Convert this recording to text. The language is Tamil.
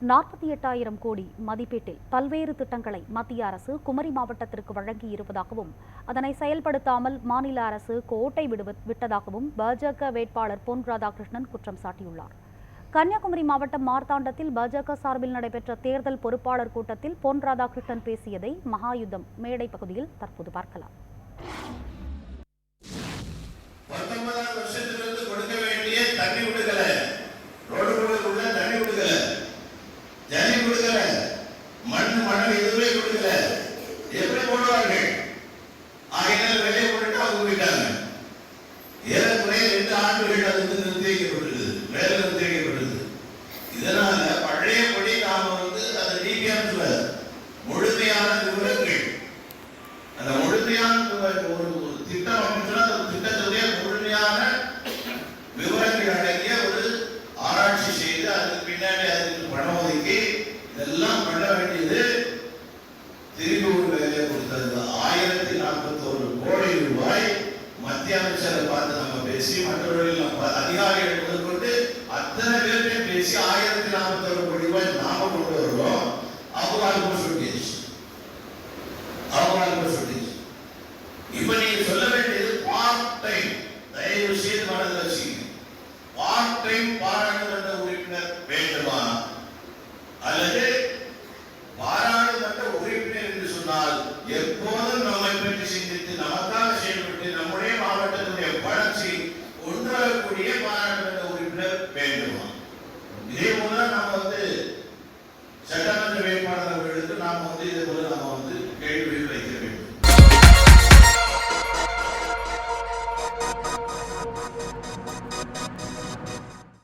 நாற்பத்தி எட்டாயிரம் கோடி மதிப்பீட்டில் பல்வேறு திட்டங்களை மத்திய அரசு குமரி மாவட்டத்திற்கு வழங்கி இருப்பதாகவும் அதனை செயல்படுத்தாமல் மாநில அரசு கோட்டை விடுவ விட்டதாகவும் பாஜக வேட்பாளர் பொன் ராதாகிருஷ்ணன் குற்றம் சாட்டியுள்ளார். கன்னியாகுமரி மாவட்டம் மார்த்தாண்டத்தில் பாஜக சார்பில் நடைபெற்ற தேர்தல் பொறுப்பாளர் கூட்டத்தில் பொன் ராதாகிருஷ்ணன் பேசியதை மகாயுத்தம் மேடை பகுதியில் தற்போது பார்க்கலாம். மண் எதுவுமே கொடுக்கல. எப்படி போடுவார்கள். ஆகினால் வெளியே போட்டுட்டு அவங்க போயிட்டாங்க. ஏறக்குறைய ரெண்டு ஆண்டுகள் அது வந்து நிர்ணயிக்கப்பட்டது வேலை நிர்ணயிக்கப்பட்டது இதனால பழையபடி நாம வந்து அந்த டிபிஎம்ல முழுமையான விவரங்கள். அந்த முழுமையான ஒரு திட்டம் அமைச்சுன்னா அந்த திட்டத்துடைய முழுமையான விவரங்கள் அடங்கிய ஒரு ஆராய்ச்சி செய்து அதுக்கு பின்னாடி அதுக்கு பணம் ஒதுக்கி இதெல்லாம் பண்ண வேண்டியது பேர்கிட்ட பேசி ஆயிரத்தி நாற்பத்தி ஒரு கோடி ரூபாய் நாம கொண்டு வருவோம் அவங்க அதுக்கு சொல்லிச்சு அவங்க அதுக்கு இப்ப நீங்க சொல்ல வேண்டியது பார்ட் டைம் தயவு செய்து மனதில் pide por el.